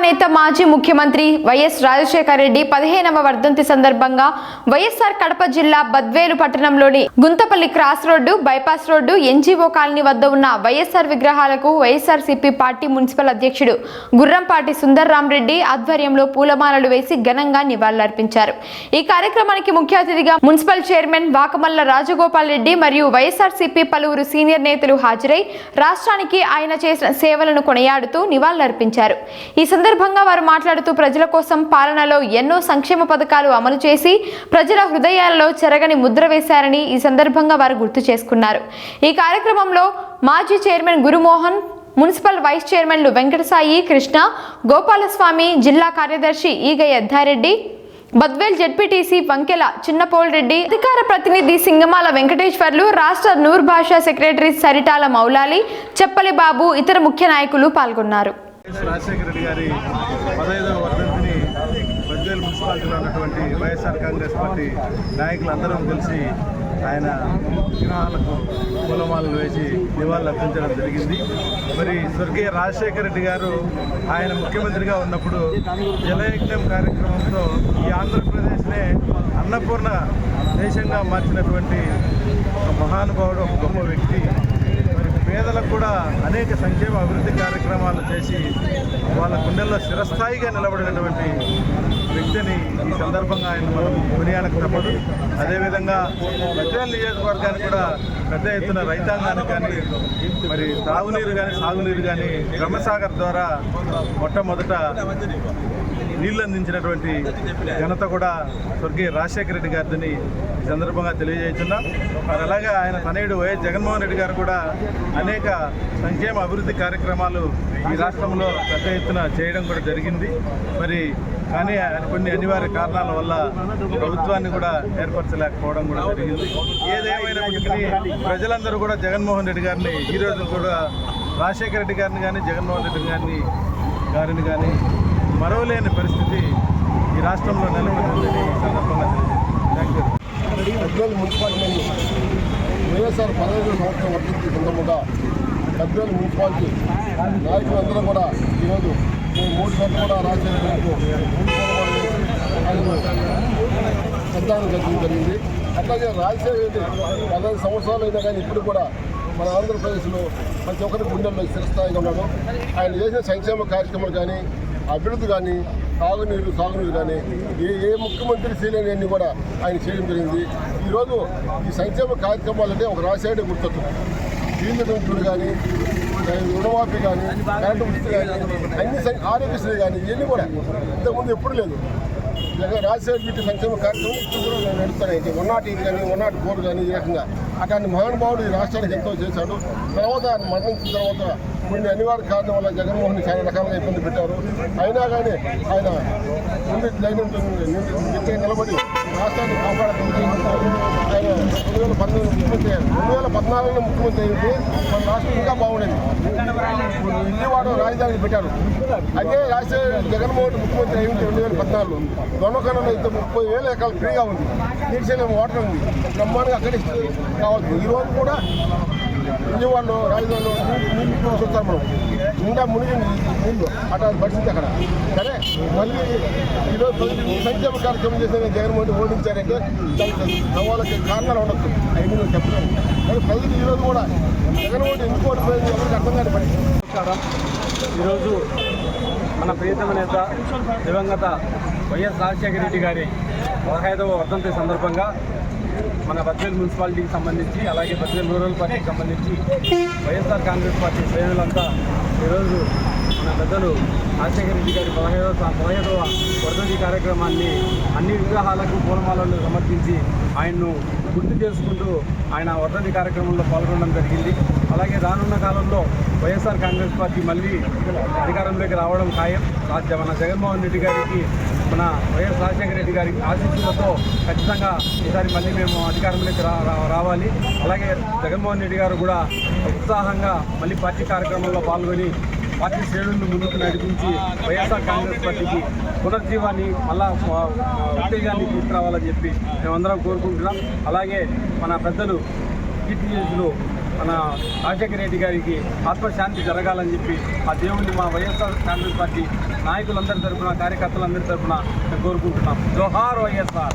నేత మాజీ ముఖ్యమంత్రి వైఎస్ రాజశేఖర రెడ్డి పదిహేనవ వర్ధంతి సందర్భంగా వైఎస్ఆర్ కడప జిల్లా బద్వేలు పట్టణంలోని Guntapalli cross road bypass road NGO colony వద్ద ఉన్న వైఎస్ఆర్ విగ్రహాలకు వైఎస్ఆర్ సిపి పార్టీ మున్సిపల్ అధ్యక్షుడు గుర్రంపాటి సుందర్ రెడ్డి ఆధ్వర్యంలో పూలమాలలు వేసి ఘనంగా నివాళులర్పించారు. ఈ కార్యక్రమానికి ముఖ్య అతిథిగా మున్సిపల్ చైర్మన్ వాకమల్ల రాజగోపాల్ రెడ్డి మరియు వైఎస్ఆర్ సిపి పలువురు సీనియర్ నేతలు హాజరై రాష్ట్రానికి ఆయన చేసిన సేవలను కొనియాడుతూ నివాళులర్పించారు. ఈ సందర్భంగా వారు మాట్లాడుతూ ప్రజల కోసం పాలనలో ఎన్నో సంక్షేమ పథకాలు అమలు చేసి ప్రజల హృదయాల్లో చెరగని ముద్ర వేశారని ఈ సందర్భంగా వారు గుర్తు చేసుకున్నారు. ఈ కార్యక్రమంలో మాజీ చైర్మన్ గురుమోహన్ మున్సిపల్ వైస్ చైర్మన్లు వెంకటసాయి కృష్ణ గోపాలస్వామి జిల్లా కార్యదర్శి ఈగ యద్దారెడ్డి బద్వేల్ జడ్పీటీసీ వంకెల చిన్నపోల్రెడ్డి అధికార ప్రతినిధి సింగమాల వెంకటేశ్వర్లు రాష్ట్ర నూర్ భాషా సెక్రటరీ సరిటాల మౌలాలి చెప్పలి బాబు ఇతర ముఖ్య నాయకులు పాల్గొన్నారు. రాజశేఖర రెడ్డి గారి పదహైదవ వర్ధంతిని బద్వేల్ మున్సిపాలిటీలో ఉన్నటువంటి వైఎస్ఆర్ కాంగ్రెస్ పార్టీ నాయకులందరం కలిసి ఆయన విగ్రహాలకు పూలమాలలు వేసి నివాళులు అర్పించడం జరిగింది. మరి స్వర్గీయ రాజశేఖర రెడ్డి గారు ఆయన ముఖ్యమంత్రిగా ఉన్నప్పుడు జలయజ్ఞం కార్యక్రమంతో ఈ ఆంధ్రప్రదేశ్నే అన్నపూర్ణ దేశంగా మార్చినటువంటి ఒక మహానుభావుడు ఒక గొప్ప వ్యక్తి. కూడా అనేక సంక్షేమ అభివృద్ధి కార్యక్రమాలు చేసి వాళ్ళ గుండెల్లో శిరస్థాయిగా నిలబడినటువంటి వ్యక్తిని ఈ సందర్భంగా ఆయన మనం కొనియాడక తప్పదు. అదేవిధంగా గజ్వేల్ నియోజకవర్గానికి కూడా పెద్ద ఎత్తున రైతాంగానికి కానీ మరి తాగునీరు కానీ సాగునీరు కానీ బ్రహ్మసాగర్ ద్వారా మొట్టమొదట నీళ్ళు అందించినటువంటి ఘనత కూడా స్వర్గీయ రాజశేఖర రెడ్డి గారిని ఈ సందర్భంగా తెలియజేస్తున్నాం. మరి అలాగే ఆయన తనయుడు వైఎస్ జగన్మోహన్ రెడ్డి గారు కూడా అనేక సంక్షేమ అభివృద్ధి కార్యక్రమాలు ఈ రాష్ట్రంలో పెద్ద ఎత్తున చేయడం కూడా జరిగింది. మరి కానీ ఆయన కొన్ని అనివార్య కారణాల వల్ల ప్రభుత్వాన్ని కూడా ఏర్పరచలేకపోవడం కూడా జరిగింది. ఏదేమైనప్పటికీ ప్రజలందరూ కూడా జగన్మోహన్ రెడ్డి గారిని ఈ రోజు కూడా రాజశేఖర రెడ్డి గారిని కానీ జగన్మోహన్ రెడ్డి గారిని గారిని కానీ మరవలేని పరిస్థితి ఈ రాష్ట్రంలో నెలకొందని ఈ సందర్భంగా థ్యాంక్ యూ వైఎస్ఆర్ పదహైదు సంవత్సరం వర్తించి సందర్భంగా గద్వేల్ మున్సిపాలిటీ నాయకులందరూ కూడా ఈరోజు మేము మూడు సార్లు కూడా రాజశేఖరకు శ్రద్ధాన్ని కట్టడం జరిగింది. అట్లాగే రాజశేఖర రెడ్డి పదహైదు సంవత్సరాలు అయినా కానీ ఇప్పుడు కూడా మన ఆంధ్రప్రదేశ్లో ప్రతి ఒక్కరి గుండెల్లో స్థిరస్థాయిగా ఉన్నాడు ఆయన చేసిన సంక్షేమ కార్యక్రమాలు కానీ అభివృద్ధి కానీ తాగునీరు సాగునీరు కానీ ఏ ఏ ముఖ్యమంత్రి చేయలేని కూడా ఆయన చేయడం జరిగింది. ఈరోజు ఈ సంక్షేమ కార్యక్రమాలు అంటే ఒక రాజశేఖర గుర్తొచ్చు వీళ్ళు పెంచుడు కానీ రుణమాఫీ కానీ కరెంటు ఉచిత కానీ అన్ని ఆరోగ్యశ్రీ కానీ ఇవన్నీ కూడా ఇంతకుముందు ఎప్పుడు లేదు. జగన్ రాజశేఖర్ పెట్టి సంక్షేమ కార్యక్రమం ఇప్పుడు కూడా నడుస్తున్నాయి వన్ నాట్ ఎయిట్ కానీ వన్ నాట్ ఫోర్ కానీ ఈ రకంగా. అట్లాంటి మహానుభావుడు ఈ రాష్ట్రానికి ఎంతో చేశాడు. తర్వాత ఆయన మరణించిన తర్వాత కొన్ని అనివార్య కారణం వల్ల జగన్మోహన్ చాలా రకాలుగా ఇబ్బంది పెట్టారు. అయినా కానీ ఆయన ముందు నిలబడి రాష్ట్రాన్ని కాపాడుతుంది వేల పంతొమ్మిది ముఖ్యమంత్రి రెండు వేల పద్నాలుగులో ముఖ్యమంత్రి అయితే మన రాష్ట్రం ఇంకా బాగుండేది. విజయవాడ రాజధాని పెట్టారు. అదే రాజశేఖర జగన్మోహన్ ముఖ్యమంత్రి అయింది రెండు వేల పద్నాలుగులో దొండకనంలో అయితే ముప్పై వేల ఎకరాలు ఫ్రీగా ఉంది. తీర్చేలే వాటర్ ఉంది. బ్రహ్మాండంగా అక్కడే కావచ్చు ఈరోజు కూడా విజయవాడలో రాజధానిలో నీళ్ళు చూస్తాం మనం నిండా మునిగి నీళ్ళు అట్లాంటి పరిస్థితి అక్కడ. సరే? మళ్ళీ ఈరోజు సంక్షేమ కార్యక్రమం చేసిన జగన్మోహన్ రెడ్డి ఓడించారంటే దానికి సవాళ్ళకి కారణాలు ఉండొచ్చు. అవి నువ్వు చెప్పలేను కానీ ప్రజలు ఈరోజు కూడా జగన్మోహన్ ఎందుకు ఓడిపోయింది ఎవరికి అర్థం కాని పరిస్థితి. ఈరోజు మన ప్రియతమ నేత దివంగత వైఎస్ రాజశేఖర రెడ్డి గారి పదహైదవ వర్ధంతి సందర్భంగా మన బద్వేల్ మున్సిపాలిటీకి సంబంధించి అలాగే బద్వేల్ రూరల్ పార్టీకి సంబంధించి వైఎస్ఆర్ కాంగ్రెస్ పార్టీ శ్రేణులంతా ఈరోజు మన పెద్దలు రాజశేఖర రెడ్డి గారి పదహైదవ పదహైదవ వర్ధంతి కార్యక్రమాన్ని అన్ని విగ్రహాలకు పూలమాలలు సమర్పించి ఆయన్ను గుర్తు చేసుకుంటూ ఆయన వర్ధంతి కార్యక్రమంలో పాల్గొనడం జరిగింది. అలాగే రానున్న కాలంలో వైఎస్ఆర్ కాంగ్రెస్ పార్టీ మళ్ళీ అధికారంలోకి రావడం ఖాయం. రాజ్య మన జగన్మోహన్ రెడ్డి గారికి మన వైఎస్ రాజశేఖర రెడ్డి గారి ఆశీస్సులతో ఖచ్చితంగా ఈసారి మళ్ళీ మేము అధికారంలోకి రా- రావాలి. అలాగే జగన్మోహన్ రెడ్డి గారు కూడా ఉత్సాహంగా మళ్ళీ పార్టీ కార్యక్రమంలో పాల్గొని పార్టీ శ్రేణులను ముందుకు నడిపించి వైఎస్ఆర్ కాంగ్రెస్ పార్టీకి పునర్జీవాన్ని మళ్ళా ఉత్తేజాన్ని తీసుకురావాలని చెప్పి మేమందరం కోరుకుంటున్నాం. అలాగే మన పెద్దలు కీర్తిచేసులు మన రాజశేఖర రెడ్డి గారికి ఆత్మశాంతి జరగాలని చెప్పి ఆ దేవుణ్ణి మా వైఎస్ఆర్ కాంగ్రెస్ పార్టీ నాయకులందరి తరపున కార్యకర్తలందరి తరపున కోరుకుంటున్నాం. జోహార్ వైఎస్ఆర్.